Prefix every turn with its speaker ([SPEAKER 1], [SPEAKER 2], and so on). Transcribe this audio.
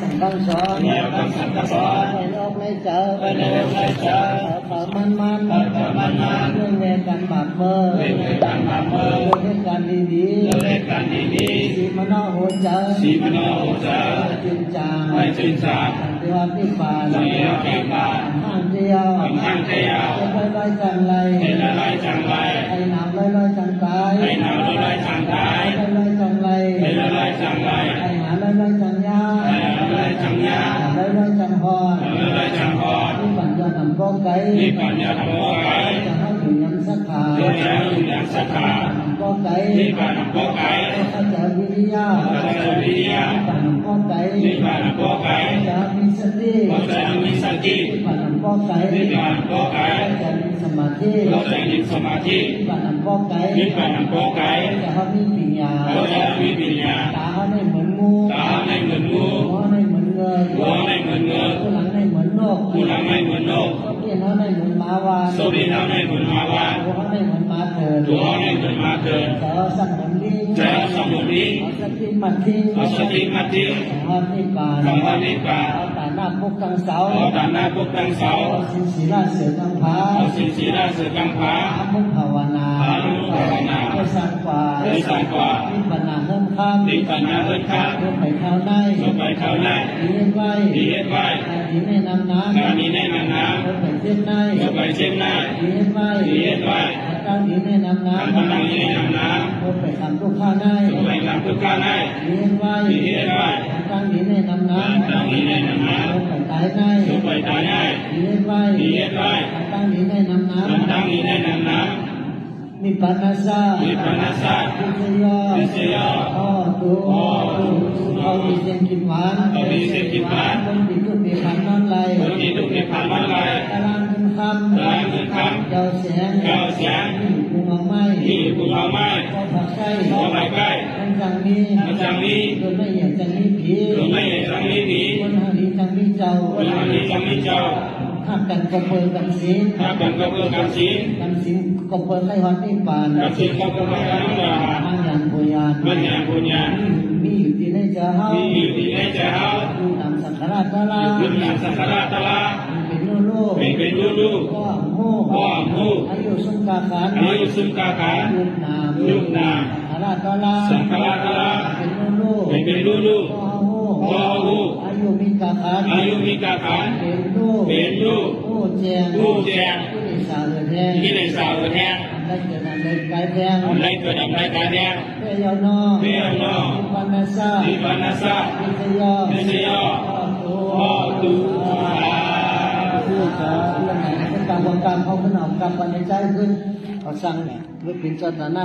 [SPEAKER 1] สังคำสอน
[SPEAKER 2] แนวคำสังคำสอน
[SPEAKER 1] ในโลกในเจอ
[SPEAKER 2] ในโลกในเจอ
[SPEAKER 1] ขอมันมัน
[SPEAKER 2] ขอมันมัน
[SPEAKER 1] เรื่องเวรกันบาปเบอร์
[SPEAKER 2] เรื่องเวรกันบาปเบอร์
[SPEAKER 1] เรื่องเหตุการณ์ดี
[SPEAKER 2] เราเล่นกันดี
[SPEAKER 1] ๆสีมโนโหเจอ
[SPEAKER 2] ๆสีมโนโหจา
[SPEAKER 1] จินจา
[SPEAKER 2] ไม่ชื่นชา
[SPEAKER 1] สันติวัติปาน
[SPEAKER 2] สันติวัติปาน
[SPEAKER 1] ห้างเดียว
[SPEAKER 2] ห้างเดียว
[SPEAKER 1] ลอยลอยจังไร
[SPEAKER 2] ให้ละลายจังไร
[SPEAKER 1] ไอ้น้ำลอยลอยจังตาย
[SPEAKER 2] ให้น้ำละลายจังตาย
[SPEAKER 1] ลอยลอยจังไร
[SPEAKER 2] ให้ละลายจังไร
[SPEAKER 1] ไอ้หาลอยลอยจังยา
[SPEAKER 2] ให้ละลายจังยา
[SPEAKER 1] ลอยลอยจังพร
[SPEAKER 2] ให้ละลายจังพร
[SPEAKER 1] ที่ปัญญาทำก็ไก่
[SPEAKER 2] นี่ปัญญาธรรมโอไก
[SPEAKER 1] จะให้ถึงยังสักขา
[SPEAKER 2] โดยจะอยู่อย่างศรัทธา
[SPEAKER 1] ก็ไก่
[SPEAKER 2] นี่ปัญญาโอไก
[SPEAKER 1] ข้าจะวิริยะ
[SPEAKER 2] พระเจ้าวิริยะ
[SPEAKER 1] ปัญญาก็ไก่
[SPEAKER 2] นี่ปัญญาโอไก
[SPEAKER 1] จะมีสติ
[SPEAKER 2] พระเจ้ามีสติ
[SPEAKER 1] ปัญญาก็ไก่
[SPEAKER 2] นี่ปัญญาโอไก
[SPEAKER 1] จะมีสมาธิ
[SPEAKER 2] เราจะมีสมาธิ
[SPEAKER 1] ปัญญาก็ไก่
[SPEAKER 2] นี่ปัญญาโอไก
[SPEAKER 1] จะให้มีปัญญา
[SPEAKER 2] เราจะมีปัญญา
[SPEAKER 1] ตาให้เหมื
[SPEAKER 2] เหมือน
[SPEAKER 1] หมาวาน
[SPEAKER 2] โซบีน้ำไม่เหมือนมาวาน
[SPEAKER 1] หัวให้เหมือนหมาเถิด
[SPEAKER 2] ตัวไม่เหมือนมาเกิน
[SPEAKER 1] จะเอาสักเหมือนลิง
[SPEAKER 2] ใจเอาสมุนี้
[SPEAKER 1] เอาสติมาทิ้ง
[SPEAKER 2] เอาสติมาทิ้ง
[SPEAKER 1] สองนิพพาน
[SPEAKER 2] คำว่านิพพาน
[SPEAKER 1] เอาตาหน้าพุกกังเสา
[SPEAKER 2] เอาตาหน้าพวกตั้งเสา
[SPEAKER 1] เอาสินศีลาเสือกังผา
[SPEAKER 2] เอาสินสีราเสือกังผา
[SPEAKER 1] อามุขภาวนา
[SPEAKER 2] อามุขภาวนา
[SPEAKER 1] เพื่อสร้างกว่า
[SPEAKER 2] เพื่อสร้างกว่า
[SPEAKER 1] นิพพานาเพิ่มข้าม
[SPEAKER 2] นิพพานาเพิ่มข้าม
[SPEAKER 1] เพื่อไปข้าวใน
[SPEAKER 2] เพื่อไปข้าวใน
[SPEAKER 1] ดีเฮ็ดไว้
[SPEAKER 2] ดีเฮ็ดไว้
[SPEAKER 1] อาดีแนะนำน้ำ
[SPEAKER 2] งานนี้แนะนำน้
[SPEAKER 1] เพื่อไปเทียบในำ
[SPEAKER 2] เพื่อไปเช็คหน้า
[SPEAKER 1] ดีเฮ็ดไว้
[SPEAKER 2] ดีเฮ็ดไว้
[SPEAKER 1] ตั้งดีแนะนำน้ำ
[SPEAKER 2] ทำตั้งนี้แนะนำน้
[SPEAKER 1] เพื่อไปทำทุกข้าวในำ
[SPEAKER 2] เพื่อไปทำทุกข้าวใน
[SPEAKER 1] ดีเฮ็ดไว้
[SPEAKER 2] ดีเฮ็ดไว้
[SPEAKER 1] ตั้งดีแนะนำน้ำ
[SPEAKER 2] ตั้งนี้แนะนำน้
[SPEAKER 1] เพื่อไปตายในำ
[SPEAKER 2] เพื่อไปตายง่าย
[SPEAKER 1] ดีเฮ็ดไว้
[SPEAKER 2] ดีเฮ็ดไว้
[SPEAKER 1] ตั้งดีแนะนำน้
[SPEAKER 2] ทำตั้งนี้แนะนำน้ำ
[SPEAKER 1] มีปัญญาสาำ
[SPEAKER 2] มีปัญญาศาสตร์
[SPEAKER 1] วิทยา
[SPEAKER 2] วิทยา
[SPEAKER 1] อ้อตูอ้อตูเขามีเส้นกินหวาน
[SPEAKER 2] เขามีเส้นกินหวาน
[SPEAKER 1] คนที่ทุกปีพันนั่นไร
[SPEAKER 2] คนที่ทุกข์ผ่านมาไร
[SPEAKER 1] ตารางขึ้นคำ
[SPEAKER 2] ตารางขึ้นคำ
[SPEAKER 1] เจ้าแสง
[SPEAKER 2] เจ้าแสง
[SPEAKER 1] ที่ภูเขาไม้
[SPEAKER 2] ที่ภูเขาไม้
[SPEAKER 1] ก็ผักไก่
[SPEAKER 2] ขอไปใกล้
[SPEAKER 1] มันจังนี้
[SPEAKER 2] มันจังนี้
[SPEAKER 1] คนไม่อยากจังนี้ผี
[SPEAKER 2] หรือไม่จังนี้หนี
[SPEAKER 1] คนหาดีจังนี้เจ้า
[SPEAKER 2] คนอันนี้จังนี้เจ้า
[SPEAKER 1] หักกันก็เปิดกันศีล
[SPEAKER 2] ถ้ากันก็เพื่อกันศีล
[SPEAKER 1] กันศีลก็เปิดให้วันที่ปาน
[SPEAKER 2] กันศีลก็เพื่อกันนิพพาน
[SPEAKER 1] มันยันปุญญาณ
[SPEAKER 2] มันอย่างปุญญา
[SPEAKER 1] มีอยู่ที่ในเจ้าเฮา
[SPEAKER 2] มี
[SPEAKER 1] ลา
[SPEAKER 2] ขึ้นนามสังฆราชตลา
[SPEAKER 1] เป็นลูกลูก
[SPEAKER 2] เป็นเป็นลูกลูก
[SPEAKER 1] ก็หู
[SPEAKER 2] ก็หู
[SPEAKER 1] อายุสุนกาขัน
[SPEAKER 2] อายุซึ่งกาขาน
[SPEAKER 1] ยุบนาม
[SPEAKER 2] ยุบนาม
[SPEAKER 1] สังขารตะลา
[SPEAKER 2] สังฆราชตลา
[SPEAKER 1] เป็นลูกลูก
[SPEAKER 2] เป็นเป็นลูกลูก
[SPEAKER 1] ก็หู
[SPEAKER 2] ก็หู
[SPEAKER 1] อายุมีกาขัน
[SPEAKER 2] อายุมีกาขาน
[SPEAKER 1] เป็นลูก
[SPEAKER 2] เป็นลูก
[SPEAKER 1] ผู้แจง
[SPEAKER 2] ผู้แจง
[SPEAKER 1] ผู้ที่สาวแทง
[SPEAKER 2] ที่ในสาวแทง
[SPEAKER 1] ได้เกิดอะไรกายแทง
[SPEAKER 2] ในเกิดอะไรการแทง
[SPEAKER 1] เพื่อยานอ
[SPEAKER 2] เพื่อยานอ
[SPEAKER 1] วิปันนาซา
[SPEAKER 2] นิพพานาสะ
[SPEAKER 1] วิทยา
[SPEAKER 2] วิทยา
[SPEAKER 1] พ่อตู
[SPEAKER 2] พ่อตู
[SPEAKER 1] ผู้จะเรื่องไหนเป็นการวงการเขาขึ้นเอากรรมในใจขึ้นเขาสั่งเนี่ยเพื่อเป็นเจ้าหน้า